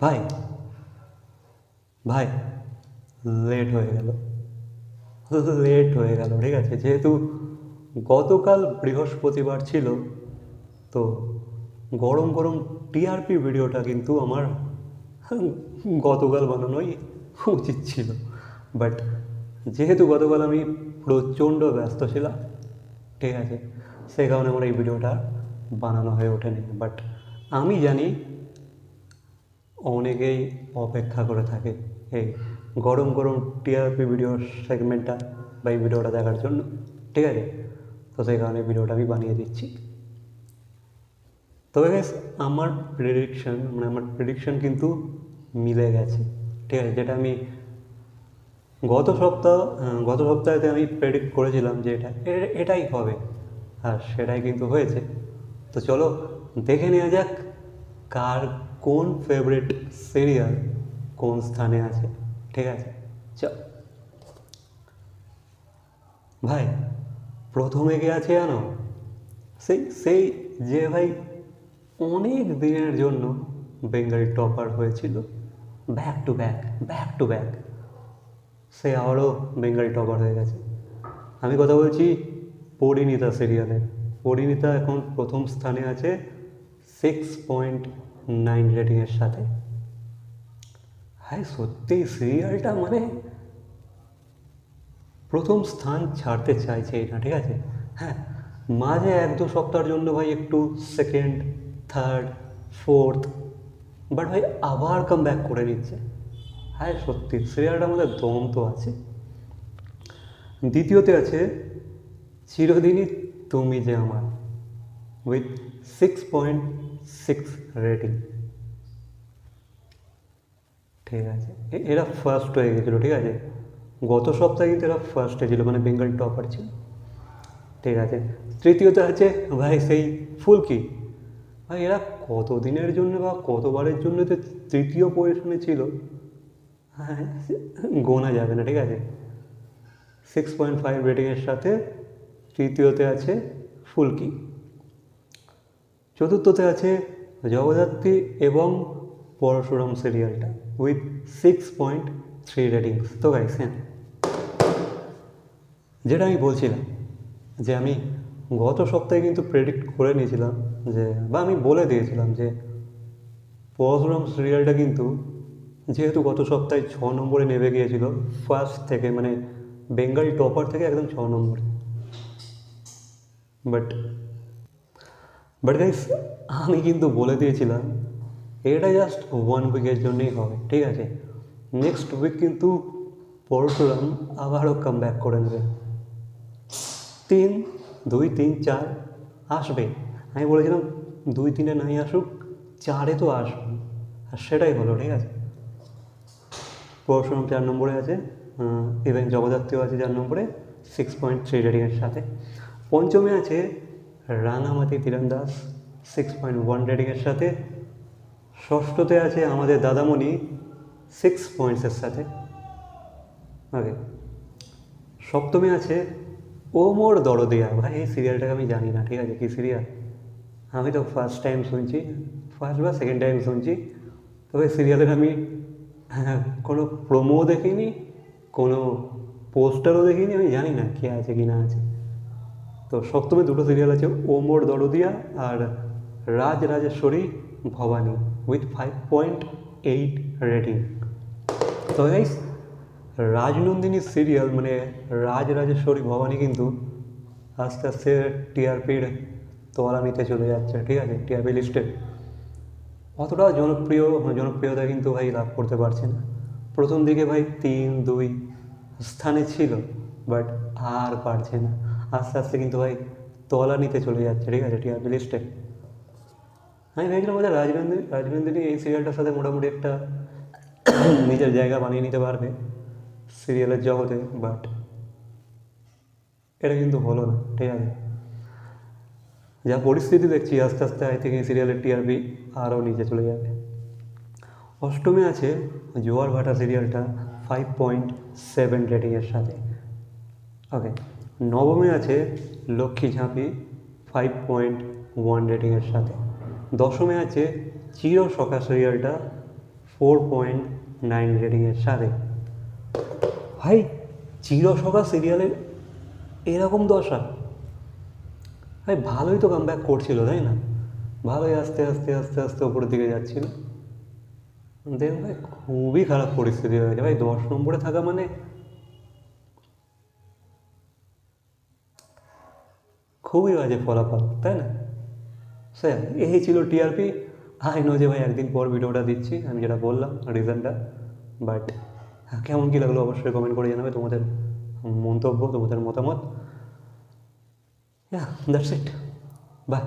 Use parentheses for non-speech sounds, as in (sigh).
ভাই ভাই লেট হয়ে গেল। লেট হয়ে গেল, ঠিক আছে? যেহেতু গতকাল বৃহস্পতিবার ছিল, তো গরম গরম টিআরপি ভিডিওটা কিন্তু আমার গতকাল বানানোই উচিত ছিল। বাট যেহেতু গতকাল আমি প্রচণ্ড ব্যস্ত ছিলাম, ঠিক আছে? সেই কারণে আমার এই ভিডিওটা বানানো হয়ে ওঠেনি। বাট আমি জানি অনেকেই অপেক্ষা করে থাকে এই গরম গরম টিআরপি ভিডিও সেগমেন্টটা বা এই ভিডিওটা দেখার জন্য ঠিক আছে? তো সেই কারণে ভিডিওটা আমি বানিয়ে দিচ্ছি। তবে guys, আমার প্রেডিকশন মানে আমার প্রেডিকশন কিন্তু মিলে গেছে ঠিক আছে? যেটা আমি গত সপ্তাহ গত সপ্তাহেতে আমি প্রেডিক্ট করেছিলাম যে এটা এটাই হবে আর সেটাই কিন্তু হয়েছে। তো চলো দেখে নেওয়া যাক কার কোন ফেভারিট সিরিয়াল কোন স্থানে আছে? ঠিক আছে? চল ভাই, প্রথমে কে আছে জানো? সেই সেই যে ভাই অনেক দিনের জন্য বেঙ্গল টপার হয়েছিল। Back to back back to back সে আবারও বেঙ্গল টপার হয়ে গেছে। আমি কথা বলছি পরিণীতা সিরিয়ালের পরিণীতা এখন প্রথম স্থানে আছে সিক্স পয়েন্ট নাইন রেটিংয়ের সাথে। হ্যাঁ সত্যি সিরিয়ালটা মানে প্রথম স্থান ছাড়তে চাইছে এটা, ঠিক আছে? হ্যাঁ মাঝে এক দু সপ্তাহের জন্য ভাই একটু সেকেন্ড থার্ড ফোর্থ বাট ভাই আবার কাম ব্যাক করে নিচ্ছে। হ্যাঁ সত্যি সিরিয়ালটার মধ্যে দম তো আছে। দ্বিতীয়তে আছে, চিরদিনই তুমি যে আমার with six point six rating ঠিক আছে? এরা ফার্স্ট হয়ে গেছিল, ঠিক আছে? গত সপ্তাহে কিন্তু এরা ফার্স্ট হয়েছিল মানে বেঙ্গল টপার ছিল। ঠিক আছে? তৃতীয়ত আছে ভাই, সেই ফুলকি। ভাই, এরা কত দিনের জন্য বা কতবারের জন্য যে তৃতীয় পজিশনে ছিল? হ্যাঁ গোনা যাবে না, ঠিক আছে? সিক্স পয়েন্ট ফাইভ রেটিংয়ের সাথে তৃতীয়তে আছে ফুলকি। চতুর্থতে আছে জগদ্ধাত্রী এবং পরশুরাম সিরিয়ালটা with six point three ratings তো গাইস হ্যাঁ। যেটা আমি বলছিলাম যে আমি গত সপ্তাহে কিন্তু প্রেডিক্ট করে নিয়েছিলাম যে, বা আমি বলে দিয়েছিলাম যে পরশুরাম সিরিয়ালটা কিন্তু যেহেতু গত সপ্তাহে ছ নম্বরে নেমে গিয়েছিল ফার্স্ট থেকে মানে বেঙ্গল টপার থেকে একদম ছ নম্বরে। বাট বাট গাইস আমি কিন্তু বলে দিয়েছিলাম, এটা জাস্ট ওয়ান উইকের জন্যই হবে, ঠিক আছে? নেক্সট উইক কিন্তু পরশুরাম আবারও কাম ব্যাক করে নেবে। তিন, দুই, তিন, চার, আসবে। আমি বলেছিলাম, দুই, তিনে নাই আসুক, চারে তো আসবে। আর সেটাই হলো, ঠিক আছে? পরশুরাম চার নম্বরে আছে ইভেন জগদ্ধাত্রীও আছে চার নম্বরে সিক্স পয়েন্ট থ্রি রেটিংয়ের সাথে। পঞ্চমে আছে Rangamati Tirandaj six point one রেটিংয়ের সাথে। ষষ্ঠতে আছে আমাদের দাদামণি সিক্স পয়েন্টসের সাথে। ওকে সপ্তমে আছে ও মোর দরদিয়া। ভাই, এই সিরিয়ালটাকে আমি জানি না, ঠিক আছে? কী সিরিয়াল আমি তো ফার্স্ট টাইম শুনছি ফার্স্ট বা সেকেন্ড টাইম শুনছি। তবে সিরিয়ালের আমি, (laughs) কোনো প্রোমো দেখিনি, কোনো পোস্টারও দেখিনি, আমি জানি না কে আছে, কি না আছে। তো সপ্তমে দুটো সিরিয়াল আছে, ওমর দরদিয়া আর Raj Rajeshwari Bhabani with five point eight rating তো গাইস রাজনন্দিনী সিরিয়াল মানে রাজ রাজেশ্বরী ভবানী কিন্তু আস্তে আস্তে টিআরপির তোয়ালা নিতে চলে যাচ্ছে, ঠিক আছে? টিআরপি লিস্টে অতটা জনপ্রিয় জনপ্রিয়তা কিন্তু ভাই লাভ করতে পারছে না। প্রথম দিকে ভাই তিন, দুই স্থানে ছিল বাট আর পারছে না। আস্তে আস্তে কিন্তু ভাই তলা নিতে চলে যাচ্ছে, ঠিক আছে? টিআরপি লিস্টে আমি ভেবেছিলাম বোধহয় রাজনন্দিনী রাজনন্দিনী এই সিরিয়ালটার সাথে মোটামুটি একটা (coughs) নিজের জায়গা বানিয়ে নিতে পারবে সিরিয়ালের জগতে বাট এটা কিন্তু হলো না, ঠিক আছে? যা পরিস্থিতি দেখছি, আস্তে আস্তে আই থিঙ্ক এই সিরিয়ালের টিআরপি আরও নিচে চলে যাবে। অষ্টমে আছে জোয়ার ভাটা সিরিয়ালটা ফাইভ পয়েন্ট সেভেন রেটিংয়ের সাথে। ওকে নবমে আছে Lakshmi Jhanpi five point one রেটিংয়ের সাথে। দশমে আছে চির সখা সিরিয়ালটা ফোর পয়েন্ট নাইন রেটিংয়ের সাথে। ভাই, চির চিরসখা সিরিয়ালের এরকম দশা? ভাই, ভালোই তো কাম ব্যাক করছিল, তাই না? ভালোই আস্তে আস্তে আস্তে আস্তে ওপরের দিকে যাচ্ছিল। দেন ভাই, খুবই খারাপ পরিস্থিতি হয়েছে ভাই, দশ নম্বরে থাকা মানে খুবই বাজে ফলাফল, তাই না? স্যার এই ছিল টিআরপি আই নো যে ভাই একদিন পর ভিডিওটা দিচ্ছি, আমি যেটা বললাম রিজনটা বাট কেমন কী লাগল অবশ্যই কমেন্ট করে জানাবে তোমাদের মন্তব্য, তোমাদের মতামত। That's it by